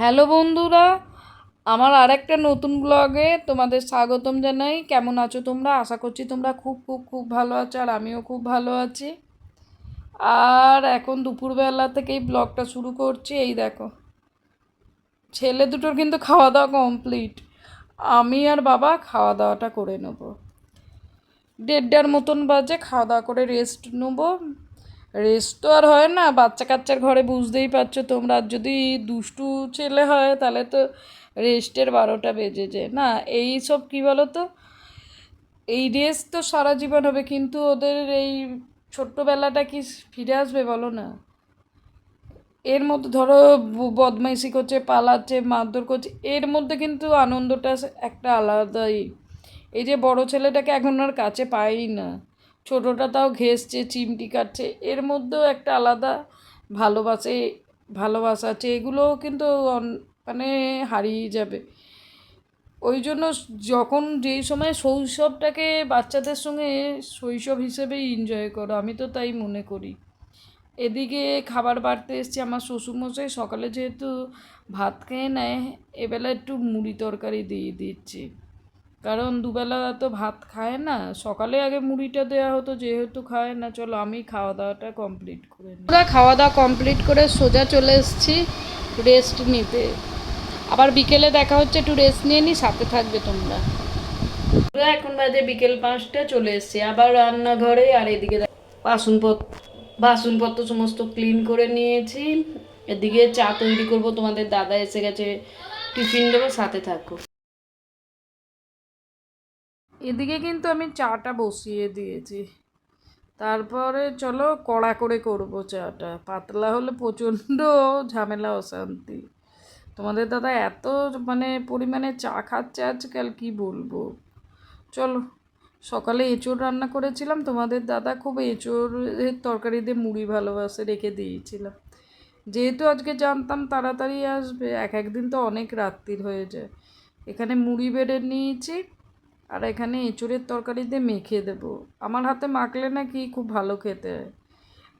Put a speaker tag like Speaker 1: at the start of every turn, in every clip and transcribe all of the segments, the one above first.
Speaker 1: Hello বন্ধুরা, আমার আর একটা নতুন ব্লগে তোমাদের স্বাগতম জানাই। কেমন আছো তোমরা? আশা করছি তোমরা খুব খুব খুব ভালো আছো আর আমিও খুব ভালো আছি। আর এখন দুপুরবেলা থেকেই ব্লগটা শুরু করছি। এই দেখো, ছেলে দুটোর কিন্তু খাওয়া দাওয়া কমপ্লিট। আমি আর বাবা খাওয়া দাওয়াটা করে নেব। দেড়টার মতন বাজে খাওয়া দাওয়া করে রেস্ট নেব। রেস্ট তো আর হয় না বাচ্চা কাচ্চার ঘরে বুঝতেই পারছ তোমরা। যদি দুষ্টু ছেলে হয়, তাহলে তো রেস্টের বারোটা বেজে যায়। না, এই সব কী বলো তো এই রেস্ট তো সারা জীবন হবে, কিন্তু ওদের এই ছোট্টবেলাটা কি ফিরে আসবে বলো না? এর মধ্যে ধরো বদমাইশি করছে, পালাচ্ছে, মারধর করছে, এর মধ্যে কিন্তু আনন্দটা একটা আলাদাই। এই যে বড় ছেলেটাকে এখন আর কাছে পাই না। ছোটোটা তাও ঘেসছে চিমটি কাটছে, এর মধ্যেও একটা আলাদা ভালোবাসে, ভালোবাসা আছে, এগুলোও কিন্তু মানে হারিয়ে যাবে। ওই জন্য যখন যেই সময় শৈশবটাকে বাচ্চাদের সঙ্গে শৈশব হিসেবেই এনজয় করো, আমি তো তাই মনে করি। এদিকে খাবার বাড়তে এসছে আমার শ্বশুরমশাই, সকালে যেহেতু ভাত খেয়ে নেয়, এবেলা একটু মুড়ি তরকারি দিয়ে দিচ্ছি। কারণ দুবেলা তো ভাত খায় না। সকালে আগে মুড়িটা দেওয়া হতো, যেহেতু খায় না, চলো আমি খাওয়া দাওয়াটা কমপ্লিট করে নিই। খাওয়া দাওয়া কমপ্লিট করে সোজা চলে এসেছি রেস্ট নিতে। আবার বিকেলে দেখা হচ্ছে, একটু রেস্ট নিয়ে নি, সাথে থাকবে তোমরা। এখন বাজে বিকেল পাঁচটা, চলে এসেছি। আবার রান্নাঘরে আর এদিকে বাসনপত্র বাসনপত্র সমস্ত ক্লিন করে নিয়েছি। এদিকে চা তৈরি করব, তোমাদের দাদা এসে গেছে। টিফিন দেবো, সাথে থাকো। এদিকে কিন্তু আমি চাটা বসিয়ে দিয়েছি। তারপরে চলো কড়া করে করব চাটা। পাতলা হলে প্রচণ্ড ঝামেলা, অশান্তি। তোমাদের দাদা এত মানে পরিমাণে চা খাচ্ছে আজকাল, কি বলব? চলো, সকালে এঁচোড় রান্না করেছিলাম। তোমাদের দাদা খুব এঁচোড়ের তরকারি দিয়ে মুড়ি ভালোবাসে, রেখে দিয়েছিলাম। যেহেতু আজকে জানতাম তাড়াতাড়ি আসবে এক একদিন তো অনেক রাত্রির হয়ে যায়। এখানে মুড়ি বেড়ে নিয়েছি আর এখানে এঁচুড়ের তরকারি দিয়ে মেখে দেবো। আমার হাতে মাখলে নাকি খুব ভালো খেতে।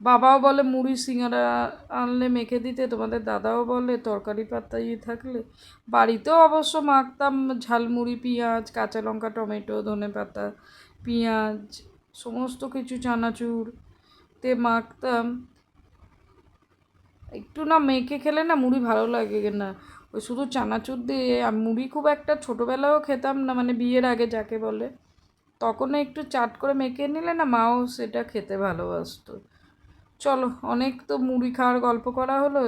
Speaker 1: বাবাও বলে, মুড়ি সিঙ্গারা আনলে মেখে দিতে। তোমাদের দাদাও বলে, তরকারি পাতা ইয়ে থাকলে। বাড়িতেও অবশ্য মাখতাম ঝালমুড়ি পেঁয়াজ, কাঁচা লঙ্কা, টমেটো, ধনে পাতা, পেঁয়াজ, সমস্ত কিছু চানাচুর তে মাখতাম। একটু না মেখে খেলে না মুড়ি ভালো লাগে না। ওই শুধু চানাচুর দিয়ে, আর মুড়ি খুব একটা ছোটোবেলাও খেতাম না মানে বিয়ের আগে যাকে বলে। তখন একটু চাট করে মেখে নিলে না মাও সেটা খেতে ভালোবাসতো। চলো, অনেক তো মুড়ি খাওয়ার গল্প করা হলো।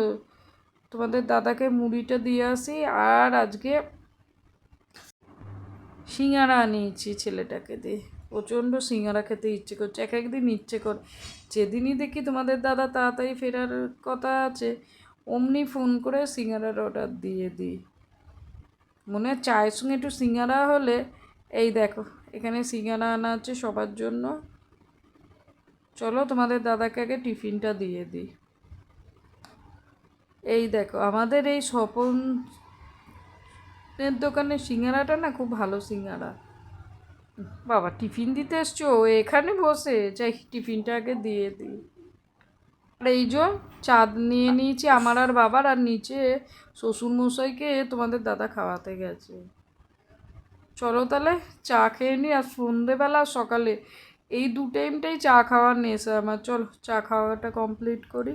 Speaker 1: তোমাদের দাদাকে মুড়িটা দিয়ে আসি, আর আজকে সিঙ্গারা আনিয়েছি ছেলেটাকে দিয়ে। প্রচণ্ড সিঙ্গারা খেতে ইচ্ছে করছে এক একদিন ইচ্ছে কর, যেদিনই দেখি তোমাদের দাদা তাড়াতাড়ি ফেরার কথা আছে অমনি ফোন করে সিঙ্গারার অর্ডার দিয়ে দিই। মনে হয় চায়ের সঙ্গে একটু সিঙ্গারা হলে, এই দেখো, এখানে সিঙ্গারা আনা আছে সবার জন্য। চলো তোমাদের দাদাকে আগে টিফিনটা দিয়ে দিই। এই দেখো, আমাদের এই স্বপন এর দোকানে সিঙ্গারাটা না খুব ভালো সিঙ্গারা। বাবা, টিফিন দিতে এসছো? এখানে বসে। যাই, টিফিনটা আগে দিয়ে দিই। আর এই যে চাঁদ নিয়ে নিয়েছি আমার আর বাবার, আর নিচে শ্বশুরমশাইকে তোমাদের দাদা খাওয়াতে গেছে। চলো তাহলে চা খেয়ে নিই আর সন্ধেবেলা, সকালে এই দু টাইমটাই চা খাওয়ার নেশা আমার। চলো চা খাওয়াটা কমপ্লিট করি।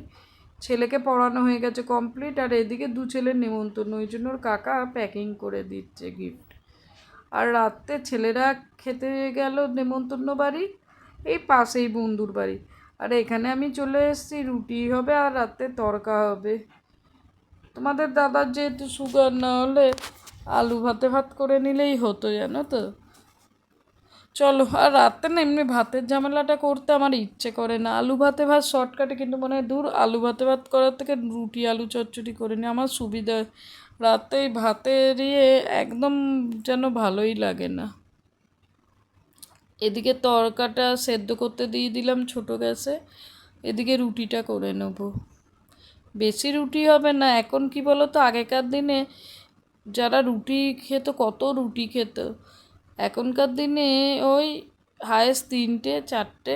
Speaker 1: ছেলেকে পড়ানো হয়ে গেছে কমপ্লিট আর এদিকে দু ছেলের নেমন্তন্ন, ওই জন্য ওর কাকা প্যাকিং করে দিচ্ছে গিফট আর রাত্রে ছেলেরা খেতে গেল নেমন্তন্ন বাড়ি, এই পাশেই বন্ধুর বাড়ি। আর এখানে আমি চলে এসেছি, রুটি হবে আর রাতে তরকা হবে। তোমাদের দাদার যেহেতু সুগার না হলে আলু ভাতে ভাত করে নিলেই হতো, জানো তো? চলো, আর রাতে না এমনি ভাতের ঝামেলাটা করতে আমার ইচ্ছে করে না। আলু ভাতে ভাত শর্টকাটে কিন্তু মনে হয় দূর, আলু ভাতে ভাত করার থেকে রুটি, আলু চচ্চড়ি করে নিই আমার সুবিধা। রাতে ভাতের ইয়ে একদম যেন ভালোই লাগে না। এদিকে তরকাটা সেদ্ধ করতে দিয়ে দিলাম ছোটো গ্যাসে, এদিকে রুটিটা করে নেব। বেশি রুটি হবে না, এখন কি বলো তো আগেকার দিনে যারা রুটি খেত, কত রুটি খেত, এখনকার দিনে ওই হায়েস্ট তিনটে, চারটে,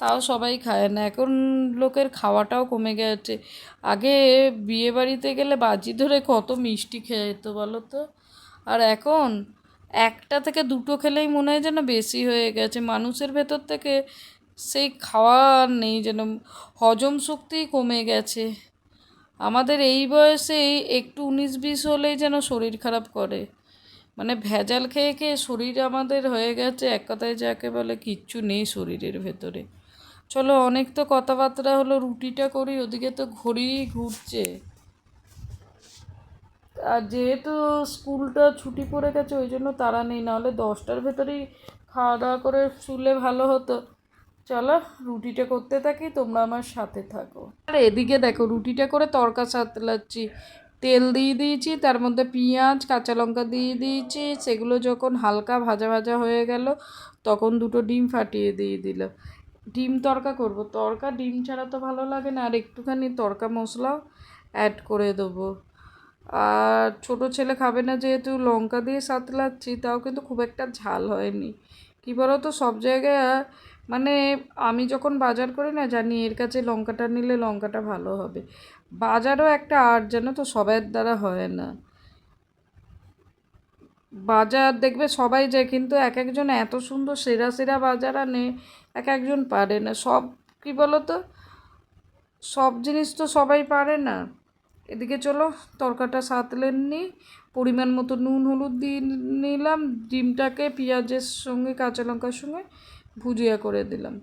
Speaker 1: তাও সবাই খায় না। এখন লোকের খাওয়াটাও কমে গেছে। আগে বিয়ে বাড়িতে গেলে বাজি ধরে কত মিষ্টি খেয়ে যেত বলো তো আর এখন একটা থেকে দুটো খেলেই মনে হয় যেন বেশি হয়ে গেছে। মানুষের ভেতর থেকে সেই খাওয়া নেই যেন, হজম শক্তিই কমে গেছে। আমাদের এই বয়সেই একটু উনিশ বিশ হলেই যেন শরীর খারাপ করে। মানে ভেজাল খেয়ে খেয়ে শরীর আমাদের হয়ে গেছে, এক কথায় যাকে বলে কিচ্ছু নেই শরীরের ভেতরে। চলো অনেক তো কথাবার্তা হলো, রুটিটা করি, ওদিকে তো ঘড়ি ঘুরছে। আর যেহেতু স্কুলটা ছুটি পড়ে গেছে, ওই জন্য তারা নেই। নাহলে দশটার ভেতরেই খাওয়া দাওয়া করে শুলে ভালো হতো। চলো, রুটিটা করতে থাকি, তোমরা আমার সাথে থাকো। আর এদিকে দেখো, রুটিটা করে তরকা সাতলাচ্ছি। তেল দিয়ে দিয়েছি, তার মধ্যে পেঁয়াজ, কাঁচা লঙ্কা দিয়ে দিয়েছি। সেগুলো যখন হালকা ভাজা ভাজা হয়ে গেল, তখন দুটো ডিম ফাটিয়ে দিয়ে দিল। ডিম তরকা করব। তরকা, ডিম ছাড়া তো ভালো লাগে না। আর একটুখানি তরকা মশলাও অ্যাড করে দেবো। আর ছোট ছেলে খাবে না যেহেতু লঙ্কা দিয়ে সাতলাচ্ছি, তাও কিন্তু খুব একটা ঝাল হয়নি। কী বলো তো সব জায়গায় মানে আমি যখন বাজার করি না, জানি এর কাছে লঙ্কাটা নিলে লঙ্কাটা ভালো হবে। বাজারও একটা আর্ট, জানো তো সবার দ্বারা হয় না। বাজার দেখবে সবাই যায়, কিন্তু এক একজন এত সুন্দর সেরা সেরা বাজার আনে, এক একজন পারে না। সব, কী বলো তো সব জিনিস তো সবাই পারে না। এদিকে চলো, তরকাটা সাতলেন নি, পরিমাণ মতো নুন, হলুদ দিয়ে নিলাম, ডিমটাকে পেঁয়াজের সঙ্গে, কাঁচা লঙ্কার সঙ্গে ভুজিয়া করে দিলাম।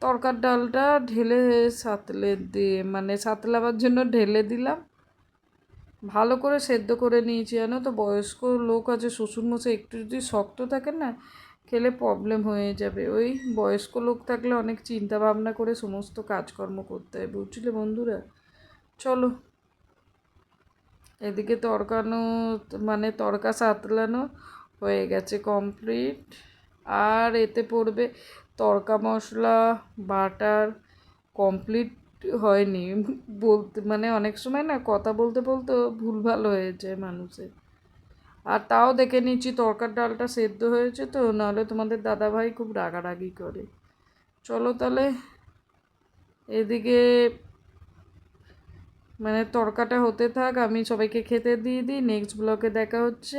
Speaker 1: তরকার ডালটা ঢেলে সাতলে দিয়ে মানে সাতলাবার জন্য ঢেলে দিলাম। ভালো করে সেদ্ধ করে নিয়েছি, জানো তো? বয়স্ক লোক আছে, শ্বশুরমশাই, একটু যদি শক্ত থাকে না, খেলে প্রবলেম হয়ে যাবে। ওই বয়স্ক লোক থাকলে অনেক চিন্তা ভাবনা করে সমস্ত কাজকর্ম করতে হয়, বুঝলে বন্ধুরা? চলো এদিকে তরকানো মানে তরকা সাতলানো হয়ে গেছে কমপ্লিট। আর এতে পড়বে তরকা মশলা, বাটার, কমপ্লিট হয়নি। বলতে মানে অনেক সময় না কথা বলতে বলতে ভুলভাল হয়ে যায় মানুষের। আর তাও দেখে নিচ্ছি তরকার ডালটা সেদ্ধ হয়েছে তো, নাহলে তোমাদের দাদাভাই খুব রাগারাগি করে। চলো তাহলে, এদিকে মানে তরকাটা হতে থাক আমি সবাইকে খেতে দিয়ে দিই নেক্সট ব্লকে দেখা হচ্ছে।